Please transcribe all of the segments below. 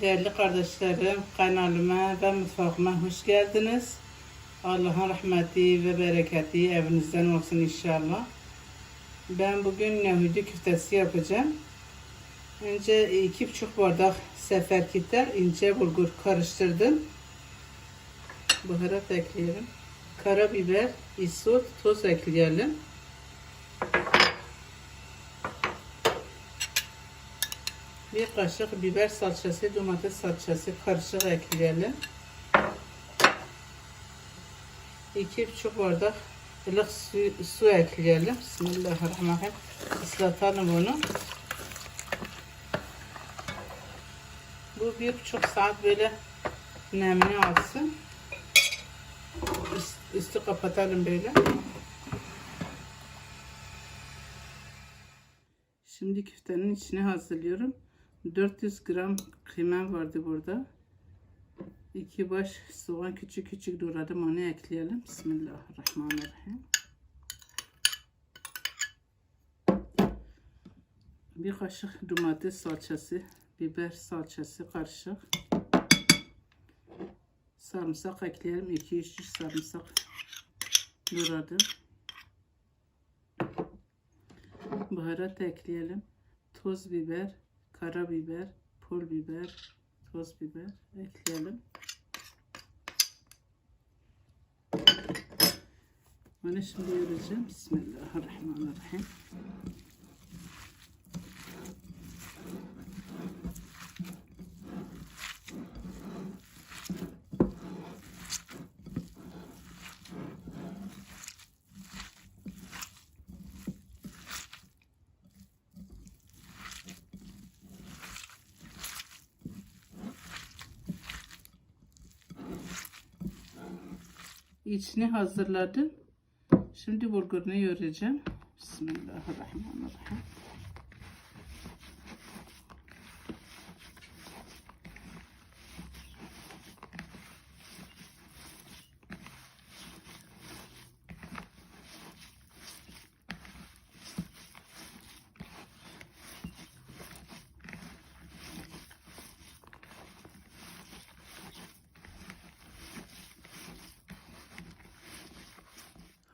Değerli kardeşlerim, kanalıma ve mutfağıma hoş geldiniz. Allah'ın rahmeti ve bereketi evinizden olsun inşallah. Ben bugün Yahudi küftesi yapacağım. Önce iki buçuk bardak seferkiter ince bulgur karıştırdım. Baharat ekleyelim. Karabiber, isot, toz ekleyelim. Bir kaşık biber salçası, domates salçası karışık ekleyelim. İki buçuk bardak ılık su, su ekleyelim. Bismillahirrahmanirrahim. Islatalım bunu. Bu bir buçuk saat böyle nemli alsın. Üst, üstü kapatalım böyle. Şimdi küftenin içine hazırlıyorum. 400 gram kıymam vardı burada. İki baş soğan küçük küçük doğradım onu ekleyelim. Bismillahirrahmanirrahim. Bir kaşık domates salçası, biber salçası karışık. Sarımsak ekleyelim. 2-3 sarımsak doğradım. Baharat ekleyelim. Toz biber, karabiber, pul biber, toz biber ekleyelim. Bunu şimdi yoracağım. Bismillahirrahmanirrahim. İçini hazırladım. Şimdi bulgurunu yoracağım. Bismillahirrahmanirrahim.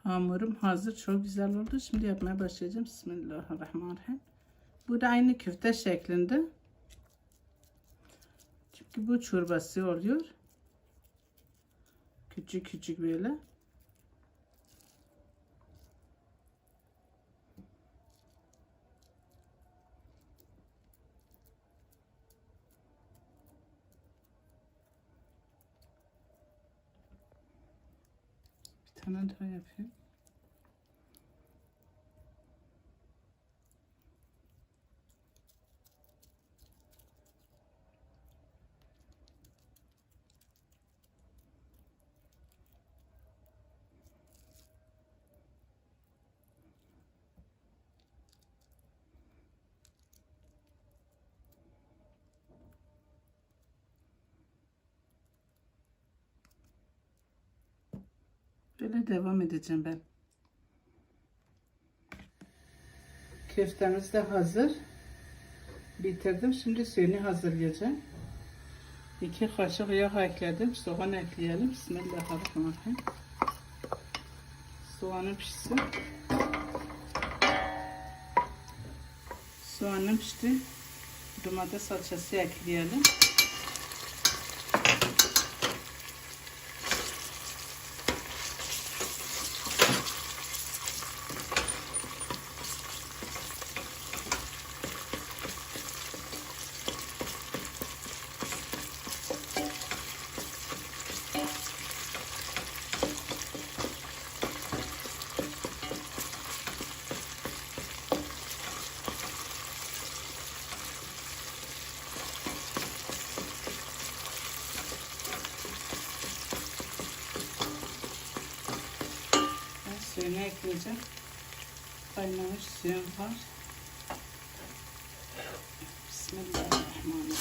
Hamurum hazır. Çok güzel oldu. Şimdi yapmaya başlayacağım. Bismillahirrahmanirrahim. Bu da aynı köfte şeklinde. Çünkü bu çorbası oluyor. Küçük küçük böyle. kanat yapayım. Böyle devam edeceğim ben. Köftemiz de hazır. Bitirdim. Şimdi suyunu hazırlayacağım. İki kaşık yağ ekledim. Soğan ekleyelim. Bismillahirrahmanirrahim. Soğanı pişsin. Soğanım pişti. Domates salçası ekleyelim. Suyunu ekleyeceğim. Kaynamış suyum var. Bismillahirrahmanirrahim.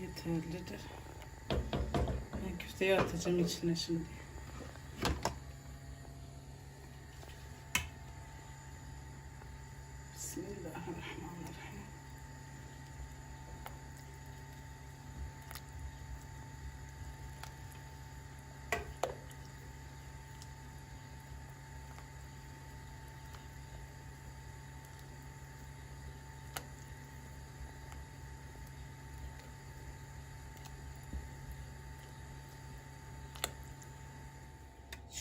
yeterlidir. Ben köfteyi atacağım içine şimdi. Bismillahirrahmanirrahim.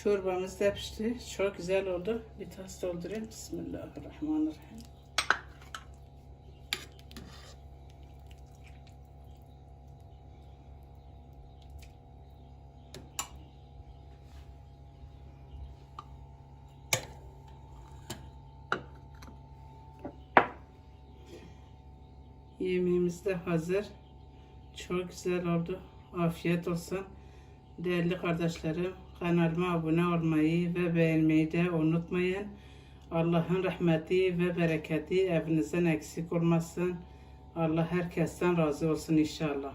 Çorbamız da pişti. Çok güzel oldu. Bir tas doldurayım. Bismillahirrahmanirrahim. Yemeğimiz de hazır. Çok güzel oldu. Afiyet olsun. Değerli kardeşlerim, kanalıma abone olmayı ve beğenmeyi de unutmayın. Allah'ın rahmeti ve bereketi evinizden eksik olmasın. Allah herkesten razı olsun inşallah.